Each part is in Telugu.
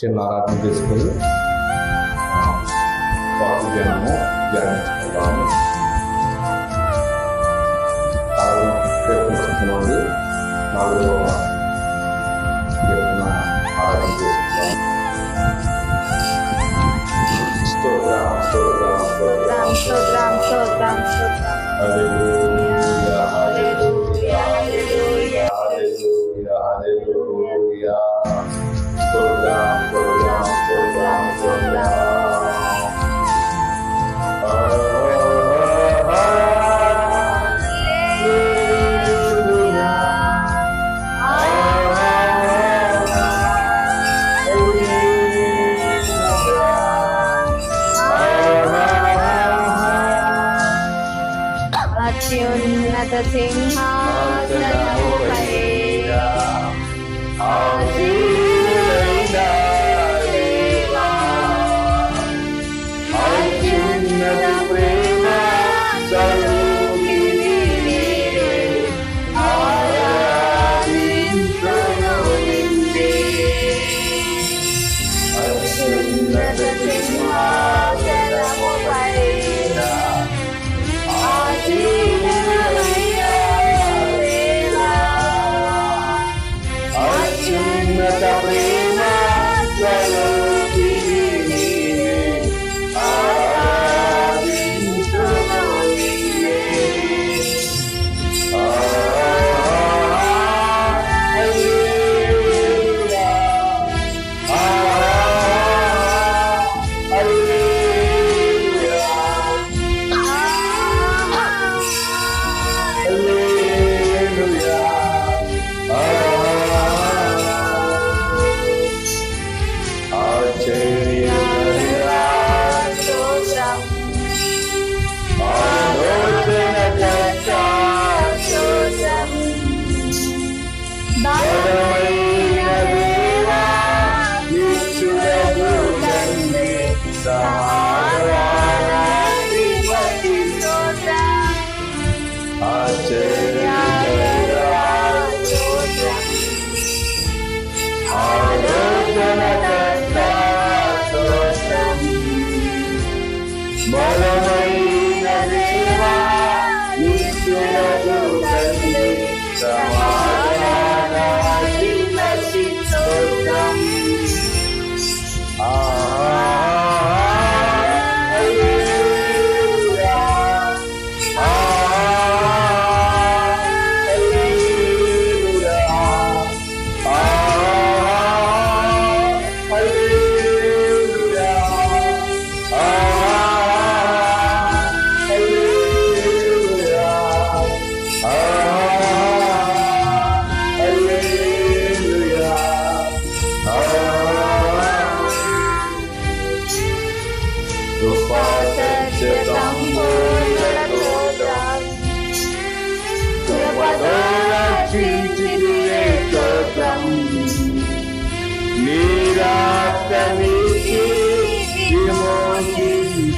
제 나라는 데서는 와주되나무 양이 나무 나로 배운 그만을 나로 배우나 알아듣고 스토랑 스토랑 스토랑 스토랑 스토랑 할렐루야 할렐루야 할렐루야 할렐루야 할렐루야 스토랑 అత్యున్నత సింహాసనముపై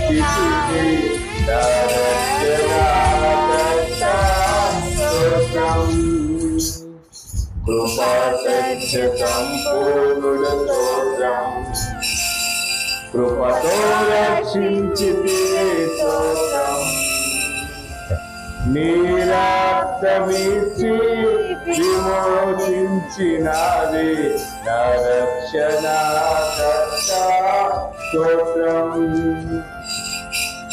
విమోచించితివి కృపా కృపతో రక్షించితివే స్తోత్రం నీరాక్తమిచ్చి విమోచించినది నా రక్షణ స్తోత్రం.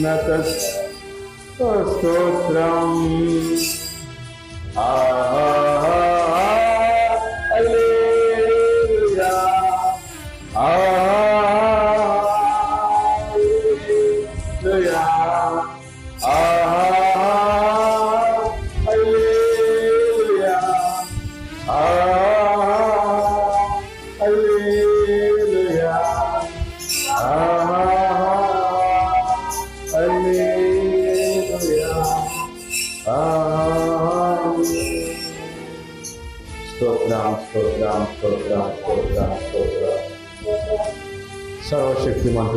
అత్యున్నత స్తోత్రం హల్లెలూయా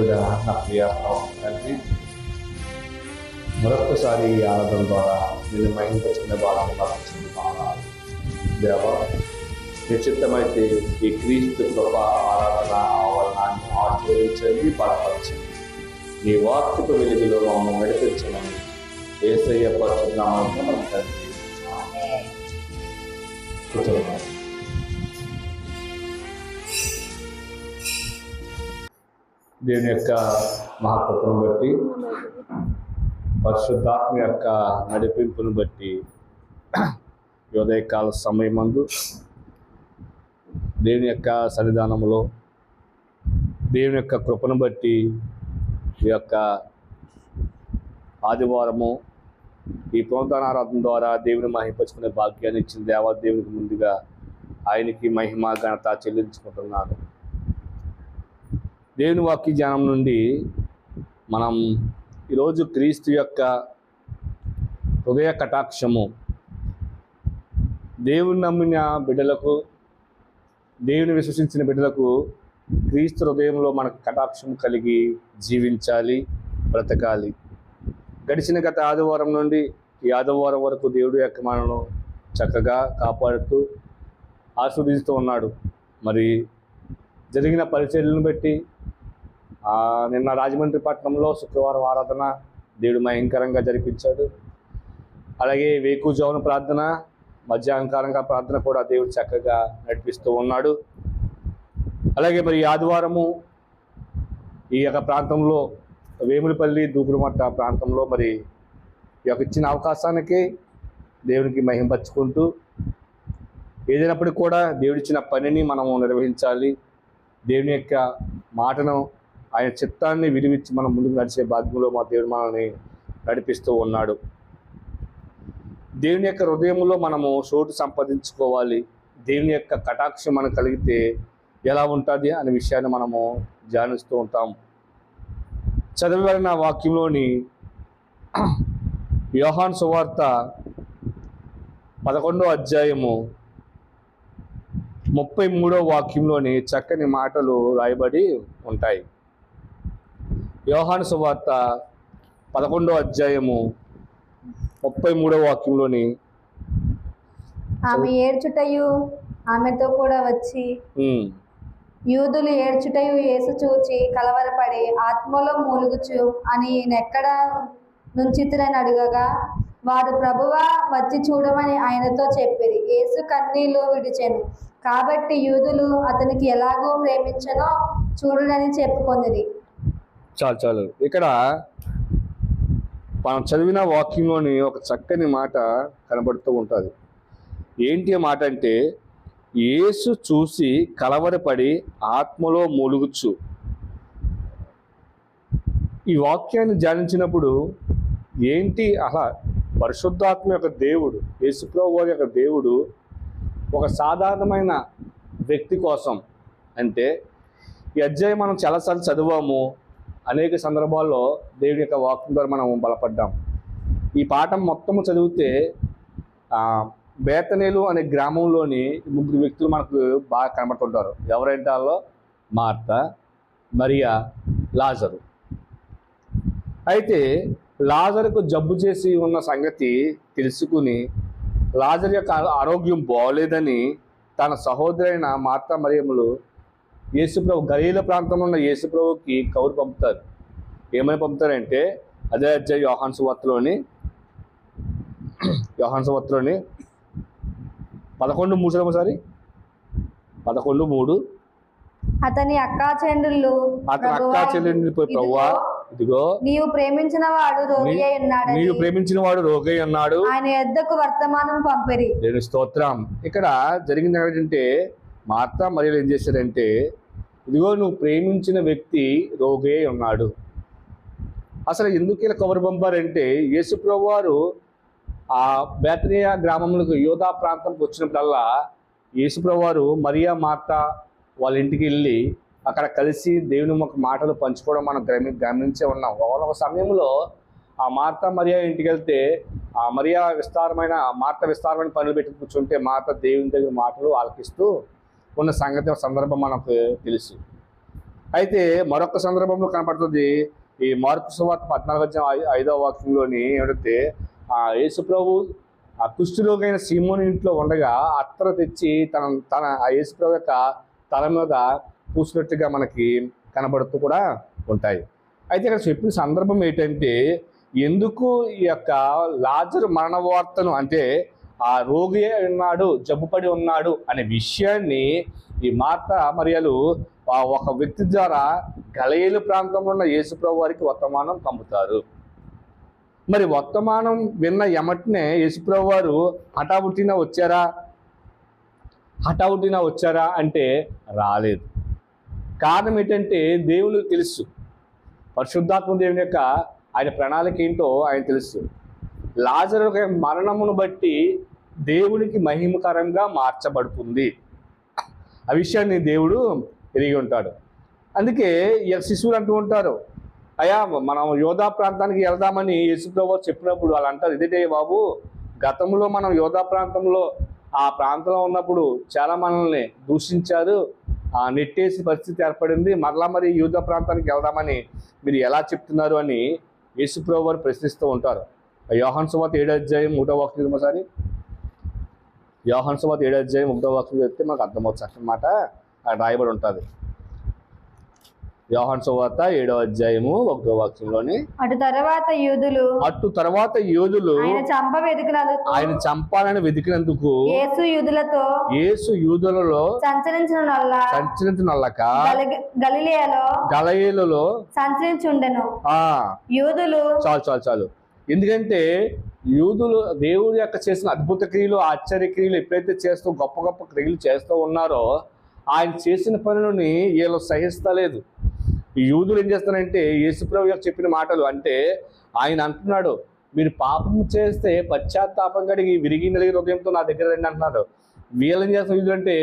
సర్వశక్తిమంతుడా నా ప్రియ తండ్రి మరొకసారి ఈ ఆనందం ద్వారా నేను మైండ్ మహింపచ్చిన భాగం మార్చింది దేవా నిశ్చితమైతే ఈ క్రీస్తు కృప ఆరాధన ఆవరణాన్ని ఆచరించండి బలపరచండి. నీ వాక్యపు వెలుగులో మమ్మల్ని నడిపించమని ఏసయ్య పరుచున్నామని మనం తండ్రి కూర్చోమని దేవుని యొక్క మహాకృపను బట్టి పరిశుద్ధాత్మ యొక్క నడిపింపును బట్టి ఉదయకాల సమయమందు దేవుని యొక్క సన్నిధానంలో దేవుని యొక్క కృపను బట్టి ఈ యొక్క ఆదివారము ఈ పునరుద్ధానారాధన ద్వారా దేవుని మహింపచుకునే భాగ్యాన్ని ఇచ్చిన దేవాదేవునికి ముందుగా ఆయనకి మహిమ ఘనత చెల్లించుకుంటున్నాను. దేవుని వాక్య జ్ఞానం నుండి మనం ఈరోజు క్రీస్తు యొక్క హృదయ కటాక్షము దేవుని నమ్మిన బిడ్డలకు దేవుని విశ్వసించిన బిడ్డలకు క్రీస్తు హృదయంలో మనకు కటాక్షం కలిగి జీవించాలి బ్రతకాలి. గడిచిన గత ఆదివారం నుండి ఈ ఆదివారం వరకు దేవుడు యొక్క మనను చక్కగా కాపాడుతూ ఆస్వాదిస్తూ ఉన్నాడు. మరి జరిగిన పరిచర్యలను బట్టి నిన్న రాజమండ్రి పట్టణంలో శుక్రవారం ఆరాధన దేవుడు భయంకరంగా జరిపించాడు. అలాగే వేకుజామున ప్రార్థన మధ్యాహ్నకారంగా ప్రార్థన కూడా దేవుడు చక్కగా నడిపిస్తూ ఉన్నాడు. అలాగే మరి ఆదివారము ఈ యొక్క ప్రాంతంలో వేములపల్లి దూకుడుమట్ట ప్రాంతంలో మరి ఈ యొక్క ఇచ్చిన అవకాశానికి దేవునికి మహింపచ్చుకుంటూ ఏదైనప్పటికీ కూడా దేవుడిచ్చిన పనిని మనము నిర్వహించాలి. దేవుని యొక్క మాటను ఆయన చిత్తాన్ని విడివిచ్చి మనం ముందుకు నడిచే బాధ్యంలో మా దేవుడు మనల్ని నడిపిస్తూ ఉన్నాడు. దేవుని యొక్క హృదయంలో మనము చోటు సంపాదించుకోవాలి. దేవుని యొక్క కటాక్షం మనకు కలిగితే ఎలా ఉంటుంది అనే విషయాన్ని మనము ధ్యానిస్తూ ఉంటాం. చదివిన వాక్యంలోని యోహాన్ సువార్త పదకొండో అధ్యాయము ముప్పై మూడో వాక్యంలోని చక్కని మాటలు రాయబడి ఉంటాయి. యోహాను సువార్త పదకొండో అధ్యాయము ముప్పై మూడో వాక్యంలోని ఆమె ఏడ్చుటయు ఆమెతో కూడా వచ్చి యూదులు ఏడ్చుటయు యేసు చూచి కలవరపడి ఆత్మలో మూలుగుచు అని ఈయనెక్కడ నుంచితురని అడుగగా వారు ప్రభువా వచ్చి చూడమని ఆయనతో చెప్పిరి. యేసు కన్నీళ్ళు విడిచెను. కాబట్టి యూదులు అతనికి ఎలాగో ప్రేమించనో చూడడని చెప్పుకొనిది చాలు చాలు. ఇక్కడ మనం చదివిన వాక్యంలోని ఒక చక్కని మాట కనబడుతూ ఉంటుంది. ఏంటి మాట అంటే యేసు చూసి కలవరపడి ఆత్మలో మూలుగుచ్చు ఈ వాక్యాన్ని ధ్యానించినప్పుడు ఏంటి అలా పరిశుద్ధాత్మ యొక్క దేవుడు యేసుప్రభు వారి యొక్క దేవుడు ఒక సాధారణమైన వ్యక్తి కోసం అంటే ఈ అధ్యాయం మనం చాలాసార్లు చదివాము అనేక సందర్భాల్లో దేవుడి యొక్క వాక్యం ద్వారా మనం బలపడ్డాం. ఈ పాఠం మొత్తం చదివితే బేతనేలు అనే గ్రామంలోని ముగ్గురు వ్యక్తులు మనకు బాగా కనబడుతుంటారు. ఎవరంటే వాళ్ళు? Martha Maria Lazarus. అయితే లాజరుకు జబ్బు చేసి ఉన్న సంగతి తెలుసుకుని లాజర్ యొక్క ఆరోగ్యం బాగోలేదని తన సహోదరైన మార్త మరియములు యేసుప్రభు గలీల ప్రాంతంలో ఉన్న యేసుప్రభుకి కౌరు పంపుతారు. ఏమని పంపుతారంటే అదే అధ్యాయ యోహాన్ సువార్తలోని యోహాన్ సంవత్సరంలోని పదకొండు మూడు ఒకసారి. పదకొండు మూడు. అతని అక్కా చెండులు అతని అక్క చెల్లెండి ప్రవ్వా ఇదిగో నీవు ప్రేమించిన వాడు రోగి అయి ఉన్నాడని. నీవు ప్రేమించిన వాడు రోగై అన్నాడు ఆయన యొద్దకు వర్తమానం పంపిరి. నేను స్తోత్రం. ఇక్కడ జరిగింది ఏంటంటే మార్త మరియు ఏం చేశారంటే ఇదిగో నువ్వు ప్రేమించిన వ్యక్తి రోగే ఉన్నాడు. అసలు ఎందుకు ఇలా కవర్ పంపారంటే యేసుప్రభు వారు ఆ బేతనియా గ్రామంలో యోధా ప్రాంతంకి వచ్చినప్పుడల్లా యేసుప్రభు వారు మరియా మార్త వాళ్ళ ఇంటికి వెళ్ళి అక్కడ కలిసి దేవుని ఒక మాటలు పంచుకోవడం మనం గమని గమనించే ఉన్నాం. వాళ్ళ ఒక సమయంలో ఆ మార్త మరియా ఇంటికి వెళ్తే ఆ మరియా విస్తారమైన ఆ మార్త విస్తారమైన పనులు పెట్టి కూర్చుంటే మార్త దేవుని దగ్గర మాటలు ఆలకిస్తూ ఉన్న సంగతి సందర్భం మనకు తెలుసు. అయితే మరొక సందర్భంలో కనపడుతుంది ఈ మార్పు సువార్త పద్నాలుగు అధ్యాయం ఐదవ వాక్యంలోని ఏమిటంటే ఆ యేసుప్రభు ఆ కుష్ఠరోగైన సీమోని ఇంట్లో ఉండగా అత్తర తెచ్చి తన తన ఆ యేసుప్రభు యొక్క తల మీద పూసినట్టుగా మనకి కనబడుతూ కూడా ఉంటాయి. అయితే ఇక్కడ చెప్పిన సందర్భం ఏంటంటే ఎందుకు ఈ యొక్క లాజరు మరణ వార్తను అంటే ఆ రోగి ఉన్నాడు జబ్బుపడి ఉన్నాడు అనే విషయాన్ని ఈ మార్త మరియలు ఆ ఒక వ్యక్తి ద్వారా గలయేలు ప్రాంతంలో ఉన్న యేసుప్రభు వారికి వర్తమానం పంపుతారు. మరి వర్తమానం విన్న ఎమటినే యేసుప్రభు వారు హఠావుటిన వచ్చారా? హఠావుటిన వచ్చారా అంటే రాలేదు. కారణం ఏంటంటే దేవుడు తెలుసు. పరిశుద్ధాత్మ దేవుని యొక్క ఆయన ప్రణాళిక ఏంటో ఆయన తెలుసు. లాజర్ యొక్క మరణమును బట్టి దేవునికి మహిమకరంగా మార్చబడుతుంది. ఆ విషయాన్ని దేవుడు ఎరిగి ఉంటాడు. అందుకే శిశువులు అంటూ ఉంటారు అయ్యా మనం యోధా ప్రాంతానికి వెళ్దామని యేసుప్రభు చెప్పినప్పుడు వాళ్ళు అంటారు ఇదేటే బాబు గతంలో మనం యోధా ప్రాంతంలో ఆ ప్రాంతంలో ఉన్నప్పుడు చాలా మనల్ని దూషించారు ఆ నెట్టేసి పరిస్థితి ఏర్పడింది మరలా మరి యూధ ప్రాంతానికి వెళ్దామని మీరు ఎలా చెప్తున్నారు? అని యేసుప్రభు వారు ప్రశ్నిస్తూ ఉంటారు. యోహన్ యోహాన్ ఏడాధ్యాయం ఏడు అధ్యాయం వాక్యం ఒకసారి. యోహాన్ సువార్త ఏడు అధ్యాయం ఒకటో వాక్యం చెప్తే మనకు అర్థమవుతుంది. అన్నమాట అక్కడ రాయబడి ఉంటుంది. యోహాన్ సువార్త ఏడో అధ్యాయము ఒకటో వాక్యంలోని అటు తర్వాత యూదులు అటు తర్వాత యోధులు ఆయన చంప వెతికినందుకు ఆయన చంపాలని వెతికినందుకు యేసు యూదులతో యేసు యూదులలో సంచరించిన గలిలియలో గలయేలలో సంచరించుండెను. ఆ యూదులు చాలు చాలు చాలు. ఎందుకంటే యూదులు దేవుడి యొక్క చేసిన అద్భుత క్రియలు ఆశ్చర్య క్రియలు ఎప్పుడైతే చేస్తూ గొప్ప గొప్ప క్రియలు చేస్తూ ఉన్నారో ఆయన చేసిన పనులని వీళ్ళు సహిస్తలేదు. ఈ యూదులు ఏం చేస్తారంటే యేసుప్రభు గారు చెప్పిన మాటలు అంటే ఆయన అంటున్నాడు మీరు పాపం చేస్తే పశ్చాత్తాపం కడిగి విరిగి నలిగి హృదయంతో నా దగ్గర రండి అంటున్నాడు. వీళ్ళు ఏం చేస్తున్నారు యూదులు అంటే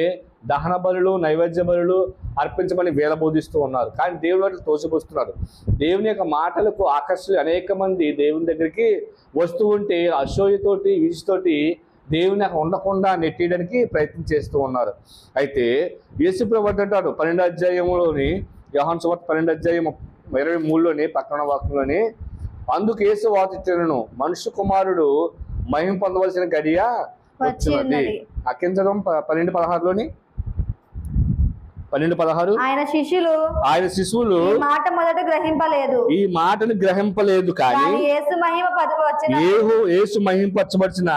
దహన బలులు నైవేద్య బలులు అర్పించమని వేల బోధిస్తూ ఉన్నారు. కానీ దేవుడు వాటిని తోసిపుస్తున్నారు. దేవుని యొక్క మాటలకు ఆకర్షి అనేక మంది దేవుని దగ్గరికి వస్తూ ఉంటే అసూయతోటి విజితోటి దేవుని ఉండకుండా నెట్టేయడానికి ప్రయత్నం చేస్తూ ఉన్నారు. అయితే యేసుప్రభు అంటాడు పన్నెండు అధ్యాయంలోని యోహాన్ సువార్త పన్నెండు అధ్యాయం ఇరవై మూడులోని పక్కన వాక్యంలోని అందుకు యేసు వాదించను మనుష్య కుమారుడు మహిమ పొందవలసిన గడియ వచ్చి వచ్చినది. ప- పన్నెండు పదహారులోని పన్నెండు పదహారు? ఆయన శిష్యులు ఆయన శిశువులు మాట మొదట గ్రహింపలేదు. ఈ మాటను గ్రహింపలేదు కానీ యేసు మహిమ ఏహు యేసు మహింపరచబడిన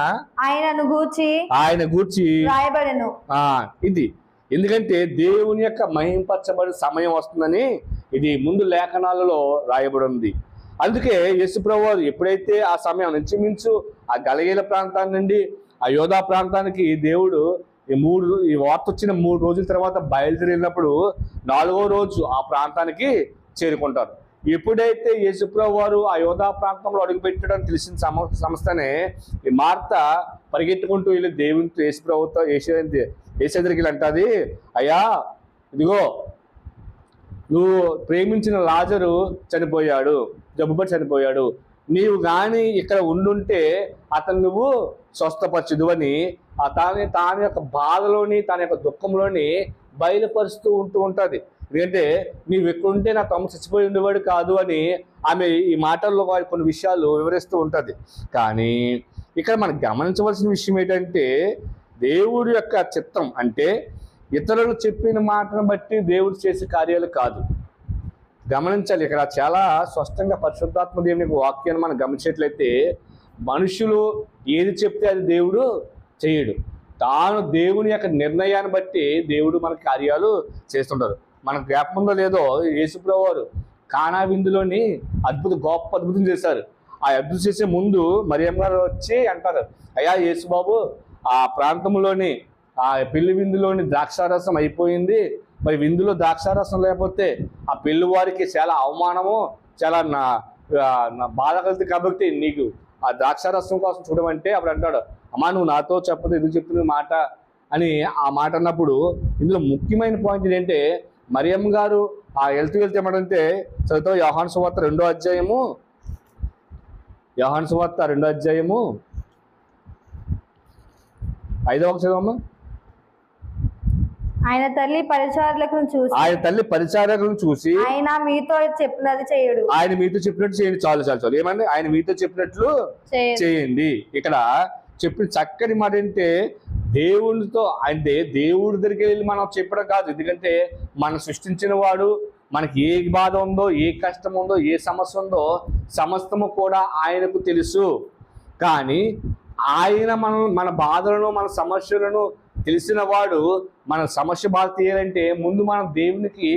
ఆయనను గూర్చి ఆయన గూర్చి రాయబడెను. ఆ ఇది. ఎందుకంటే దేవుని యొక్క మహింపరచబడి సమయం వస్తుందని ఇది ముందు లేఖనాలలో రాయబడి ఉంది అందుకే యేసుప్రభు వారు ఎప్పుడైతే ఆ సమయం ఇంచుమించు ఆ గలగీల ప్రాంతాన్ని నుండి ఆ యోధా ప్రాంతానికి దేవుడు ఈ మూడు ఈ వార్త వచ్చిన మూడు రోజుల తర్వాత బయలుదేరి వెళ్ళినప్పుడు నాలుగో రోజు ఆ ప్రాంతానికి చేరుకుంటారు. ఎప్పుడైతే యేసుప్రభు వారు ఆ యోధా ప్రాంతంలో అడుగుపెట్టడం తెలిసిన సమ సంస్థనే ఈ మార్త పరిగెత్తుకుంటూ వెళ్ళి దేవునితో యేసుప్రభుతో యేసు యేసు అంటది అయ్యా ఇదిగో నువ్వు ప్రేమించిన లాజరు చనిపోయాడు జబ్బుపడి చనిపోయాడు. నీవు కానీ ఇక్కడ ఉండుంటే అతను నువ్వు స్వస్థపరచుదు అని తాని తాని యొక్క బాధలోని తన యొక్క దుఃఖంలోని బయలుపరుస్తూ ఉంటూ ఉంటుంది. ఎందుకంటే నీవు ఎక్కువంటే నా తమ్ము చచ్చిపోయి ఉండేవాడు కాదు అని ఆమె ఈ మాటల్లో వారి కొన్ని విషయాలు వివరిస్తూ ఉంటుంది. కానీ ఇక్కడ మనం గమనించవలసిన విషయం ఏంటంటే దేవుడి యొక్క చిత్తం అంటే ఇతరులు చెప్పిన మాటను బట్టి దేవుడు చేసే కార్యాలు కాదు. గమనించాలి ఇక్కడ చాలా స్పష్టంగా పరిశుద్ధాత్మ దేవుని వాక్యాన్ని మనం గమనించేట్లయితే మనుషులు ఏది చెప్తే అది దేవుడు చేయడు. తాను దేవుని యొక్క నిర్ణయాన్ని బట్టి దేవుడు మన కార్యాలు చేస్తుంటారు మనకు జ్ఞాపకం ఉందో లేదో యేసుప్రభు వారు కానా విందులోని అద్భుత గొప్ప అద్భుతం చేశారు. ఆ అద్భుతం చేసే ముందు మరియమ్మ గారు వచ్చి అంటారు అయ్యా యేసుబాబు ఆ ప్రాంతంలోని ఆ పెళ్ళి విందులోని ద్రాక్షారసం అయిపోయింది. మరి విందులో ద్రాక్షారసం లేకపోతే ఆ పెళ్ళి వారికి చాలా అవమానము చాలా నా బాధ కలుగుతుంది కాబట్టి నీకు ఆ ద్రాక్షారసం కోసం చూడమంటే అప్పుడు అంటాడు. అమ్మా నువ్వు నాతో చెప్పదు ఎందుకు చెప్తున్న మాట అని ఆ మాట అన్నప్పుడు ఇందులో ముఖ్యమైన పాయింట్ ఏంటంటే మరియమ్మ గారు ఆ వెళ్తూ వెళ్తే ఏమంటే చదువుతావు? యోహాన్ సువార్త రెండో అధ్యాయము. యోహాన్ సువార్త రెండో అధ్యాయము. ఐదవ ఒక చదవమ్మా. ఆయన తల్లి పరిచారులకు చూసి. ఆయన తల్లి పరిచారకులను చూసి. ఆయన మీతో చెప్పినది చేయడు. ఆయన మీతో చెప్పినట్టు చేయండి. చాలు చాలు చాలు. ఏమండి? ఆయన మీతో చెప్పినట్లు చేయండి. ఇక్కడ చెప్పిన చక్కని మాట ఏంటంటే దేవునితో అంటే దేవుడి దగ్గరికి వెళ్ళి మనం చెప్పడం కాదు. ఎందుకంటే మనం సృష్టించిన వాడు మనకి ఏ బాధ ఉందో ఏ కష్టం ఉందో ఏ సమస్య ఉందో సమస్తము కూడా ఆయనకు తెలుసు. కానీ ఆయన మనం మన బాధలను మన సమస్యలను తెలిసిన వాడు మన సమస్య బాధ తీయాలంటే ముందు మనం దేవునికి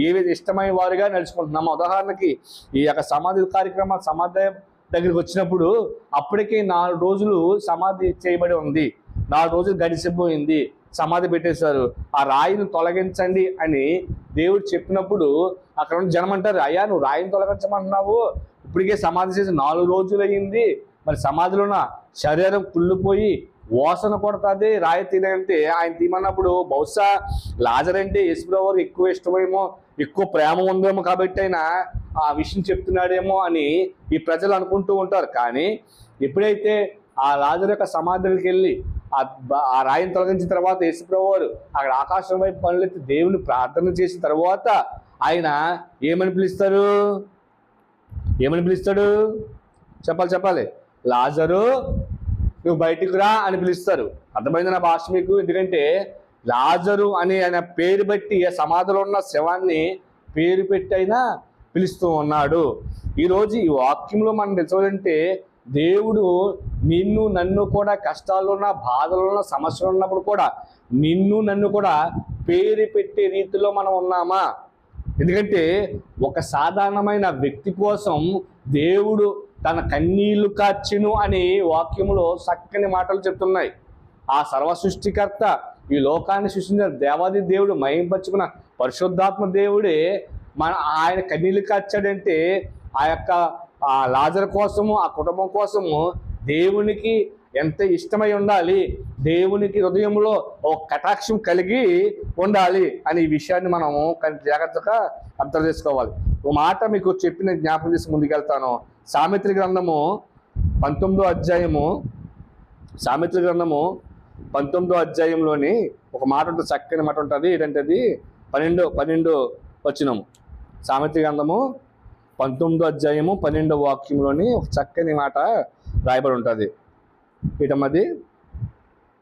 ఏవి ఇష్టమైన వారుగా నడుచుకుంటున్నాము. ఉదాహరణకి ఈ యొక్క సమాధి కార్యక్రమం సమాధి దగ్గరికి వచ్చినప్పుడు అప్పటికే నాలుగు రోజులు సమాధి చేయబడి ఉంది. నాలుగు రోజులు గడిచిపోయింది. సమాధి పెట్టేశారు. ఆ రాయిని తొలగించండి అని దేవుడు చెప్పినప్పుడు అక్కడ ఉన్న జనం అంటారు అయ్యా నువ్వు రాయిని తొలగించమంటున్నావు. ఇప్పటికే సమాధి చేసి నాలుగు రోజులు అయ్యింది. మరి సమాధిలోన ఉన్న శరీరం కుళ్ళిపోయి వాసన కొడుతుంది. రాయి తినంటే ఆయన తీమన్నప్పుడు బహుశా లాజర్ అంటే యశ్వరావు ఎక్కువ ఇష్టమేమో ఎక్కువ ప్రేమ ఉందేమో కాబట్టి ఆయన ఆ విషయం చెప్తున్నాడేమో అని ఈ ప్రజలు అనుకుంటూ ఉంటారు. కానీ ఎప్పుడైతే ఆ రాజుల యొక్క సమాధులకి వెళ్ళి ఆ ఆ రాయిని తొలగించిన తర్వాత యేసుప్రభు వారు అక్కడ ఆకాశం వైపు పనులెత్తి దేవుని ప్రార్థన చేసిన తర్వాత ఆయన ఏమని పిలుస్తారు? ఏమని పిలుస్తాడు? చెప్పాలి చెప్పాలి. లాజరు నువ్వు బయటికి రా అని పిలుస్తారు. అర్థమైంది నా భాష మీకు? ఎందుకంటే లాజరు అని ఆయన పేరు పెట్టి సమాధిలో ఉన్న శవాన్ని పేరు పెట్టి అయినా పిలుస్తూ ఉన్నాడు. ఈరోజు ఈ వాక్యంలో మనం తెలుసుకోవాలంటే దేవుడు నిన్ను నన్ను కూడా కష్టాల్లో ఉన్న బాధలు ఉన్న సమస్యలు ఉన్నప్పుడు కూడా నిన్ను నన్ను కూడా పేరు పెట్టే రీతిలో మనం ఉన్నామా? ఎందుకంటే ఒక సాధారణమైన వ్యక్తి కోసం దేవుడు తన కన్నీళ్ళు కార్చెను అని వాక్యంలో చక్కని మాటలు చెప్తున్నాయి. ఆ సర్వ సృష్టికర్త ఈ లోకాన్ని సృష్టించిన దేవాది దేవుడు మయంపరుచుకున్న పరిశుద్ధాత్మ దేవుడే మన ఆయన కన్నీళ్ళు వచ్చాడంటే ఆ యొక్క ఆ లాజర్ కోసము ఆ కుటుంబం కోసము దేవునికి ఎంత ఇష్టమై ఉండాలి? దేవునికి హృదయంలో ఒక కటాక్షం కలిగి ఉండాలి అనే ఈ విషయాన్ని మనము జాగ్రత్తగా అర్థం చేసుకోవాలి. ఒక మాట మీకు చెప్పిన జ్ఞాపకం చేసి ముందుకెళ్తాను. సామెత్రి గ్రంథము పంతొమ్మిదో అధ్యాయము సామెత్రి గ్రంథము పంతొమ్మిదో అధ్యాయంలోని ఒక మాట ఉంటుంది చక్కని మాట ఉంటుంది. ఏంటంటే అది పన్నెండు పన్నెండు వచ్చినము సామెత్రి గ్రంథము పంతొమ్మిదో అధ్యాయము పన్నెండో వాక్యంలోని ఒక చక్కని మాట రాయబడి ఉంటుంది. ఇటమది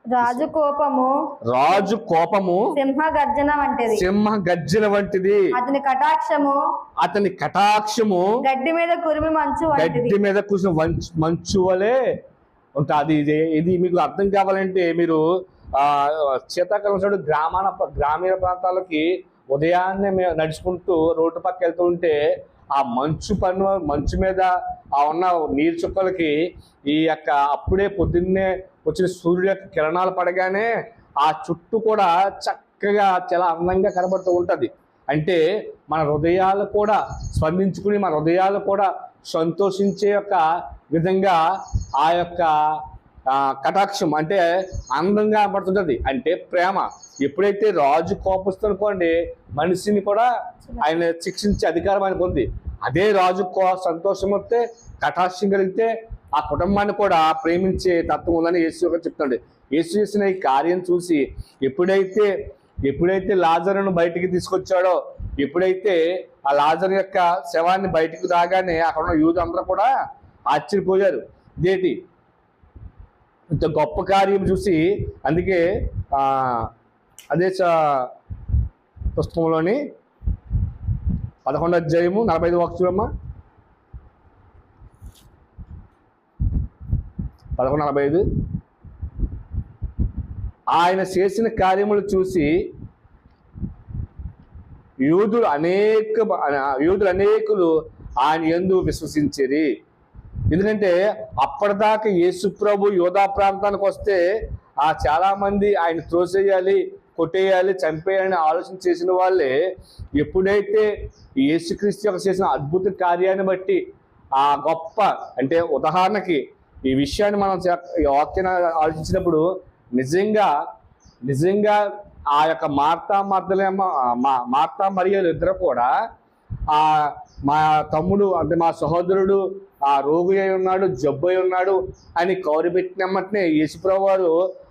రాజు కోపము రాజు కోపము సింహ గర్జన వంటిది. సింహ గర్జన వంటిది. అతని కటాక్షము అతని కటాక్షము గడ్డి మీద కురిమి మంచు గడ్డి మీద కూర్చుని మంచు మంచు వలె ఉంటుంది ఇది ఇది మీకు అర్థం కావాలంటే మీరు శీతాకాలం చూడు గ్రామాన గ్రామీణ ప్రాంతాలకి ఉదయాన్నే మేము నడుచుకుంటూ రోడ్డు పక్క వెళ్తూ ఉంటే ఆ మంచు పన్ను మంచు మీద ఆ ఉన్న నీరు చుక్కలకి ఈ యొక్క అప్పుడే పొద్దున్నే వచ్చిన సూర్యుడు యొక్క కిరణాలు పడగానే ఆ చుట్టూ కూడా చక్కగా చాలా అందంగా కనబడుతూ ఉంటుంది. అంటే మన హృదయాలు కూడా స్పందించుకుని మన హృదయాలు కూడా సంతోషించే యొక్క విధంగా ఆ యొక్క కటాక్షం అంటే అందంగా పడుతుంటది అంటే ప్రేమ. ఎప్పుడైతే రాజు కోపస్తునుకోండి మనిషిని కూడా ఆయన శిక్షించే అధికారం ఆయనకు ఉంది. అదే రాజు కో సంతోషం వస్తే కటాక్షం కలిగితే ఆ కుటుంబాన్ని కూడా ప్రేమించే తత్వం ఉందని యేసు ఒక చెప్తుండే. యేసు చేసిన ఈ కార్యం చూసి ఎప్పుడైతే ఎప్పుడైతే లాజర్ను బయటికి తీసుకొచ్చాడో ఎప్పుడైతే ఆ లాజర్ యొక్క శవాన్ని బయటికి రాగానే అక్కడ ఉన్న యూత్ అందరూ కూడా ఆశ్చర్యపోయారు. ఇదేంటి ఇంత గొప్ప కార్యం చూసి అందుకే అదే చ- పుస్తకంలోని పదకొండు అధ్యాయము నలభై ఐదు వాక్సులమ్మ పదకొండు నలభై ఐదు. ఆయన చేసిన కార్యములు చూసి యూదులు అనేక యూదులు అనేకులు ఆయన ఎందు విశ్వసించేది ఎందుకంటే అప్పటిదాకా యేసుప్రభు యోధా ప్రాంతానికి వస్తే ఆ చాలా మంది ఆయన త్రోసేయాలి కొట్టేయాలి చంపేయాలని ఆలోచన చేసిన వాళ్ళే ఎప్పుడైతే యేసుక్రీస్తు యొక్క చేసిన అద్భుత కార్యాన్ని బట్టి ఆ గొప్ప అంటే ఉదాహరణకి ఈ విషయాన్ని మనం చే- వాక్యాన్ని ఆలోచించినప్పుడు నిజంగా నిజంగా ఆ యొక్క మార్తా మర్దలేమ మా మార్తా మరియు ఇద్దరు కూడా మా తమ్ముడు అంటే మా సహోదరుడు ఆ రోగి అయి ఉన్నాడు జబ్బు అయి ఉన్నాడు అని కౌరు పెట్టినమ్మటనే యేసుప్రభు వారు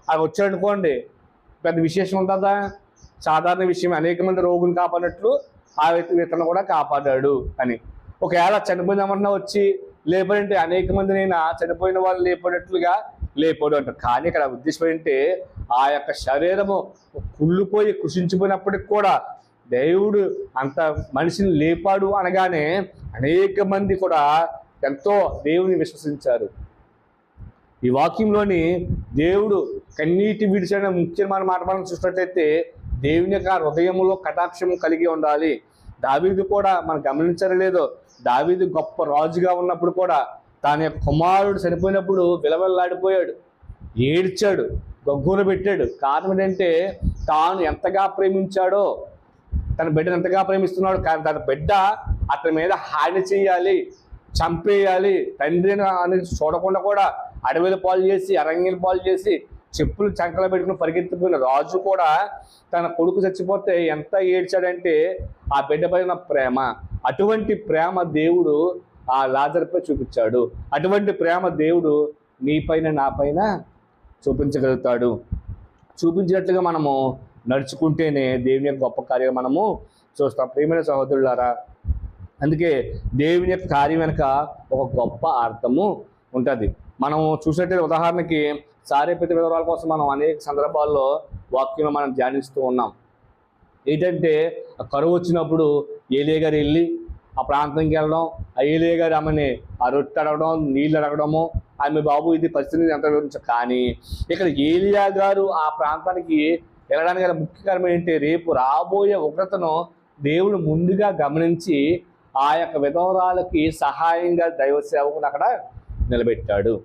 అవి వచ్చాడు అనుకోండి. పెద్ద విశేషం ఉంటుందా? సాధారణ విషయం అనేక మంది రోగులు కాపాడినట్లు ఆ వ్యక్తి ఇతను కూడా కాపాడాడు అని. ఒకవేళ చనిపోయినామన్నా వచ్చి లేపడంటే అనేక మందినైనా నేను చనిపోయిన వాళ్ళు లేపడినట్లుగా లేపాడు అంటారు. కానీ ఇక్కడ ఉద్దేశం ఏంటంటే ఆ యొక్క శరీరము కుళ్ళిపోయి కృషించిపోయినప్పటికి కూడా దేవుడు అంత మనిషిని లేపాడు అనగానే అనేక మంది కూడా ఎంతో దేవుని విశ్వసించారు. ఈ వాక్యంలోని దేవుడు కన్నీటి విడిచిన ముఖ్యమైన మాట మనం చూసినట్లయితే దేవుని యొక్క హృదయంలో కటాక్షం కలిగి ఉండాలి. దావీదు కూడా మనం గమనించడం దావీదు గొప్ప రాజుగా ఉన్నప్పుడు కూడా తన యొక్క కుమారుడు చనిపోయినప్పుడు విలవెల్లాడిపోయాడు ఏడ్చాడు గొగ్గున పెట్టాడు. కారణం ఏంటంటే తాను ఎంతగా ప్రేమించాడో తన బిడ్డను ఎంతగా ప్రేమిస్తున్నాడు కానీ తన బిడ్డ అతని మీద హాని చేయాలి చంపేయాలి తండ్రిని అని చూడకుండా కూడా అడవిల పాలు చేసి అరణ్యల పాలు చేసి చెప్పులు చంకలు పెట్టుకుని పరిగెత్తిపోయిన రాజు కూడా తన కొడుకు చచ్చిపోతే ఎంత ఏడ్చాడంటే ఆ బిడ్డ పైన ప్రేమ. అటువంటి ప్రేమ దేవుడు ఆ లాజర్పై చూపించాడు. అటువంటి ప్రేమ దేవుడు నీ పైన నా పైన చూపించగలుగుతాడు. చూపించినట్లుగా మనము నడుచుకుంటేనే దేవుని యొక్క గొప్ప కార్యం మనము చూస్తాం. ప్రియమైన సహోదరులారా అందుకే దేవుని యొక్క కార్యం వెనుక ఒక గొప్ప అర్థము ఉంటుంది. మనం చూసినట్లయితే ఉదాహరణకి సారేపతి వివరాల కోసం మనం అనేక సందర్భాల్లో వాక్యం మనం ధ్యానిస్తూ ఉన్నాం. ఏంటంటే కరువు వచ్చినప్పుడు ఏలియా గారు వెళ్ళి ఆ ప్రాంతంకి వెళ్ళడం ఆ ఏలియా గారు ఆమెని ఆ రొట్టె అడగడం నీళ్ళు అడగడము ఆమె బాబు ఇది పరిస్థితిని ఎంత వివరించ కానీ ఇక్కడ ఏలియా గారు ఆ ప్రాంతానికి వెళ్ళడానికి గల ముఖ్య కారణం ఏంటి? రేపు రాబోయే ఉగ్రతను దేవుడు ముందుగా గమనించి ఆ యొక్క విధవరాలకి సహాయంగా దైవ సేవకుని అక్కడ నిలబెట్టాడు.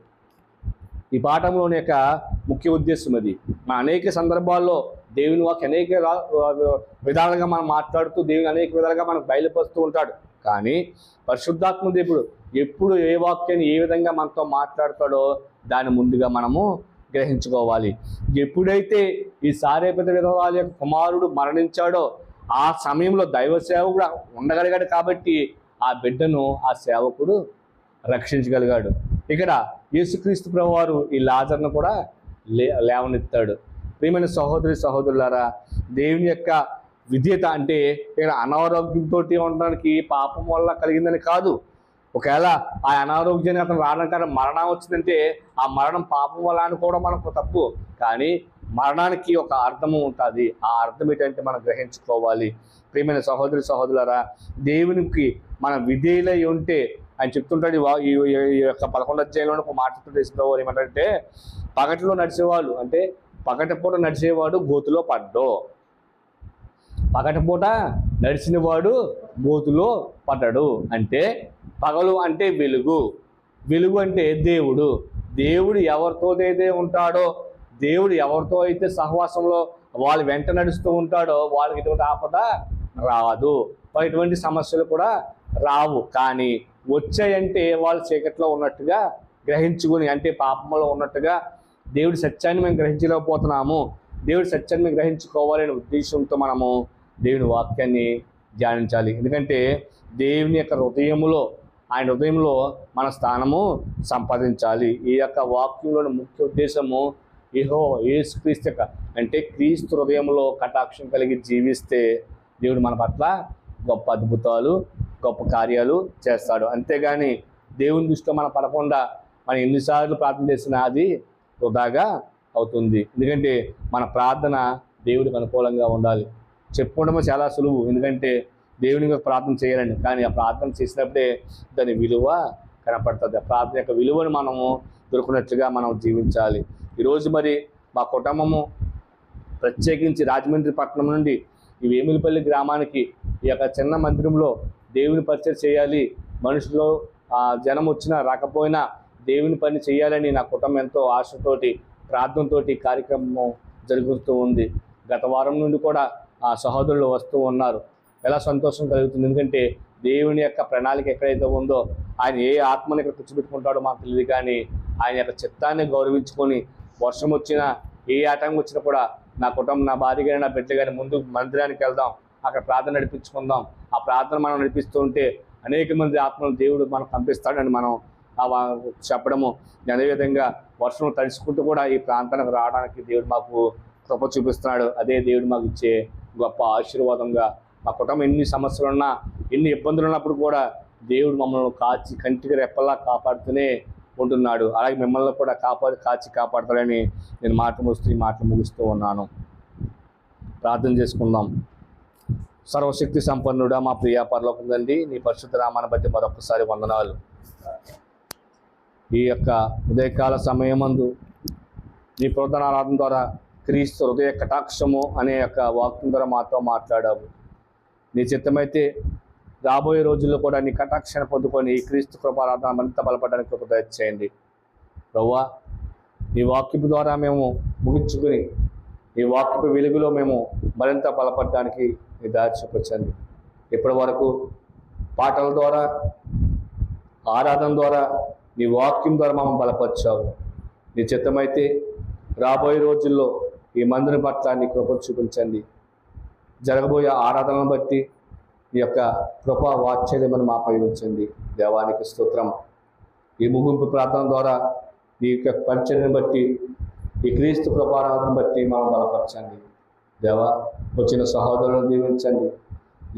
ఈ పాఠంలోని యొక్క ముఖ్య ఉద్దేశం అది. మన అనేక సందర్భాల్లో దేవుని వాకి అనేక విధాలుగా మనం మాట్లాడుతూ దేవుని అనేక విధాలుగా మనకు బయలుపరుస్తూ ఉంటాడు. కానీ పరిశుద్ధాత్మ దేవుడు ఎప్పుడు ఏ వాక్యాన్ని ఏ విధంగా మనతో మాట్లాడతాడో దాని ముందుగా మనము గ్రహించుకోవాలి. ఎప్పుడైతే ఈ సారేపతి విధవాల యొక్క కుమారుడు మరణించాడో ఆ సమయంలో దైవ సేవకుడు ఉండగలిగాడు కాబట్టి ఆ బిడ్డను ఆ సేవకుడు రక్షించగలిగాడు. ఇక్కడ యేసుక్రీస్తు ప్రభువారు ఈ లాజర్ను కూడా లే లేవనెత్తాడు. ప్రియమైన సహోదరి సహోదరులారా దేవుని యొక్క విధేయత అంటే ఇక్కడ అనారోగ్యంతో ఉండడానికి పాపం వల్ల కలిగిందని కాదు. ఒకవేళ ఆ అనారోగ్యాన్ని అతను రావడం కారణం మరణం వచ్చిందంటే ఆ మరణం పాపం వల్ల అని కూడా మనకు తప్పు. కానీ మరణానికి ఒక అర్థము ఉంటుంది. ఆ అర్థం ఏంటంటే మనం గ్రహించుకోవాలి. ప్రియమైన సహోదరి సహోదరులరా దేవునికి మన విధేయులై ఉంటే ఆయన చెప్తుంటాడు ఈ వా- ఈ యొక్క పదకొండు అధ్యాయంలో ఒక మాట తీసుకోవాలి ఏమంటే పగటిలో నడిచేవాళ్ళు అంటే పగటిపూట నడిచేవాడు గోతులో పడ్డో. పగటిపూట నడిచినవాడు గోతులో పడ్డాడు. అంటే పగలు అంటే వెలుగు. వెలుగు అంటే దేవుడు. దేవుడు ఎవరితో ఉంటాడో దేవుడు ఎవరితో అయితే సహవాసంలో వాళ్ళు వెంట నడుస్తూ ఉంటాడో వాళ్ళకి ఇటువంటి ఆపద రాదు. ఇటువంటి ఎటువంటి సమస్యలు కూడా రావు. కానీ వచ్చాయంటే వాళ్ళు చీకట్లో ఉన్నట్టుగా గ్రహించుకుని అంటే పాపంలో ఉన్నట్టుగా దేవుడి సత్యాన్ని మేము గ్రహించలేకపోతున్నాము. దేవుడి సత్యాన్ని మేము గ్రహించుకోవాలనే ఉద్దేశంతో మనము దేవుని వాక్యాన్ని ధ్యానించాలి. ఎందుకంటే దేవుని యొక్క హృదయములో ఆయన హృదయంలో మన స్థానము సంపాదించాలి. ఈ యొక్క వాక్యంలోని ముఖ్య ఉద్దేశము ఏహో యేసుక్రీస్తు యొక్క అంటే క్రీస్తు హృదయంలో కటాక్షం కలిగి జీవిస్తే దేవుడు మన పట్ల గొప్ప అద్భుతాలు గొప్ప కార్యాలు చేస్తాడు. అంతేగాని దేవుని దృష్టిలో మనం పడకుండా మనం ఎన్నిసార్లు ప్రార్థన చేసినా అది వృధాగా అవుతుంది. ఎందుకంటే మన ప్రార్థన దేవుడికి అనుకూలంగా ఉండాలి. చెప్పుకోవడము చాలా సులువు. ఎందుకంటే దేవుని ప్రార్థన చేయాలండి కానీ ఆ ప్రార్థన చేసినప్పుడే దాని విలువ కనపడుతుంది. ఆ ప్రార్థన యొక్క విలువను మనము దొరుకున్నట్లుగా మనం జీవించాలి. ఈరోజు మరి మా కుటుంబము ప్రత్యేకించి రాజమండ్రి పట్టణం నుండి ఈ వేములపల్లి గ్రామానికి ఈ యొక్క చిన్న మందిరంలో దేవుని పరిచయం చేయాలి. మనుషులు జనం వచ్చినా రాకపోయినా దేవుని పని చేయాలని నా కుటుంబం ఎంతో ఆశతోటి ప్రార్థనతోటి కార్యక్రమం జరుగుతూ ఉంది. గత వారం నుండి కూడా ఆ సహోదరులు వస్తూ ఉన్నారు. ఎలా సంతోషం కలుగుతుంది. ఎందుకంటే దేవుని యొక్క ప్రణాళిక ఎక్కడైతే ఉందో ఆయన ఏ ఆత్మని ఇక్కడ కూర్చోబెట్టుకుంటాడో మాకు తెలియదు కానీ ఆయన యొక్క చిత్తాన్ని గౌరవించుకొని వర్షం వచ్చినా ఏ ఆటంకం వచ్చినా కూడా నా కుటుంబం నా భార్య కానీ నా బిడ్డ కానీ ముందు మందిరానికి వెళ్దాం. అక్కడ ప్రార్థన నడిపించుకుందాం. ఆ ప్రార్థన మనం నడిపిస్తూ ఉంటే అనేక మంది ఆత్మలు దేవుడు మనకు పంపిస్తాడని మనం ఆ చెప్పడము. అదేవిధంగా వర్షం తడుచుకుంటూ కూడా ఈ ప్రాంతానికి రావడానికి దేవుడు మాకు కృప చూపిస్తున్నాడు. అదే దేవుడు మాకు ఇచ్చే గొప్ప ఆశీర్వాదంగా. మా కుటుంబం ఎన్ని సమస్యలు ఉన్నా ఎన్ని ఇబ్బందులు ఉన్నప్పుడు కూడా దేవుడు మమ్మల్ని కాచి కంటికి రెప్పలా కాపాడుతూనే ఉంటున్నాడు. అలాగే మిమ్మల్ని కూడా కాపాడు కాచి కాపాడతాడని నేను మాట ముస్తూ ఈ మాటలు ముగిస్తూ ఉన్నాను. ప్రార్థన చేసుకుందాం. సర్వశక్తి సంపన్నుడా మా ప్రియ పరలోకం తండ్రి నీ పరిశుద్ధ రామాన్ని బట్టి మరొకసారి వందనాలు. ఈ యొక్క ఉదయకాల సమయమందు నీ ప్రధాన ద్వారా క్రీస్తు హృదయ కటాక్షము అనే యొక్క వాక్యం ద్వారా మాతో మాట్లాడావు. నీ చిత్తమైతే రాబోయే రోజుల్లో కూడా నీ కటాక్షణ పొందుకొని ఈ క్రీస్తు కృపారాధన మరింత బలపడడానికి కృప దయచేయండి ప్రవ్వా నీ వాక్యపు ద్వారా మేము ముగించుకుని ఈ వాక్యపు వెలుగులో మేము మరింత బలపడడానికి నీ దారి చూపించండి. ఇప్పటి వరకు పాటల ద్వారా ఆరాధన ద్వారా నీ వాక్యం ద్వారా మమ్మల్ని బలపరిచావు. నీ చిత్తమైతే రాబోయే రోజుల్లో ఈ మందిని పట్ల నీ కృప చూపించండి. జరగబోయే ఆరాధనను బట్టి ఈ యొక్క కృపా వాత్సల్యమని మాపై ఉంచండి. దేవానికి స్తోత్రం. ఈ ముగింపు ప్రార్థన ద్వారా ఈ యొక్క పరిచర్ని బట్టి ఈ క్రీస్తు కృపారాధన బట్టి మనం బలపరచండి. దేవా వచ్చిన సహోదరులను దీవించండి.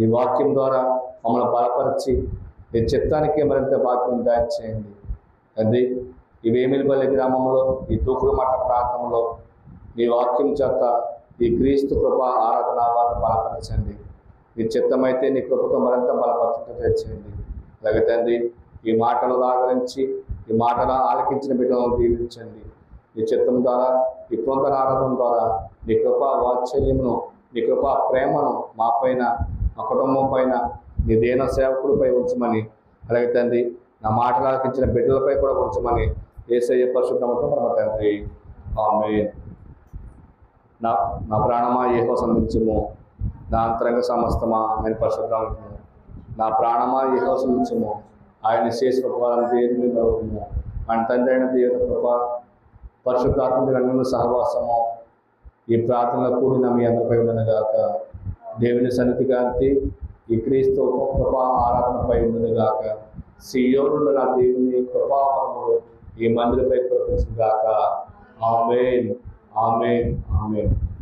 ఈ వాక్యం ద్వారా మమ్మల్ని బలపరిచి నీ చిత్తానికి మరింత భాగ్యం చేయండి తండ్రి ఈ వేమిలిపల్లి గ్రామంలో ఈ తూకుడు మఠ ప్రాంతంలో నీ వాక్యం చేత ఈ క్రీస్తు కృప ఆరాధన వారిని బలపరచండి. నీ చిత్తమైతే నీ కృపతో మరింత బలపరచడం తెచ్చేయండి అలాగే తండ్రి ఈ మాటలు ఆదరించి ఈ మాటలు ఆలకించిన బిడ్డలను దీవించండి. నీ చిత్తం ద్వారా ఈ పునరుద్ధరణ ద్వారా నీ కృపా వాత్సల్యమును నీ కృపా ప్రేమను మా పైన మా కుటుంబం పైన నీ దేన సేవకుడిపై ఉంచమని అలాగే తండ్రి నా మాటలు ఆలకించిన బిడ్డలపై కూడా ఉంచమని ఏసయ్య పరిశుద్ధమతో పరమ తండ్రి. ఆమె నా నా ప్రాణమా ఏహో సంధించము. నా అంతరంగ సమస్తమా ఆయన పరిశుద్ధము నా ప్రాణమా ఏహో సంధించుము ఆయన శేష కృపాలను దేవుని మరొకము ఆయన తండ్రి అయిన దేవుని కృప పరిశుద్ధాత్మ రంగంలో సహవాసము. ఈ ప్రార్థనలో కూడిన మీ అందరిపై ఉండనుగాక దేవుని సన్నిధి కాంతి ఈ క్రీస్తు కృపా ఆరాధనపై ఉండనుగాక సియోనుల నా దేవుని కృపావరములు ఈ మందిరపై కురిపించుగాక ఆమెన్. ఆమెన్. ఆమెన్.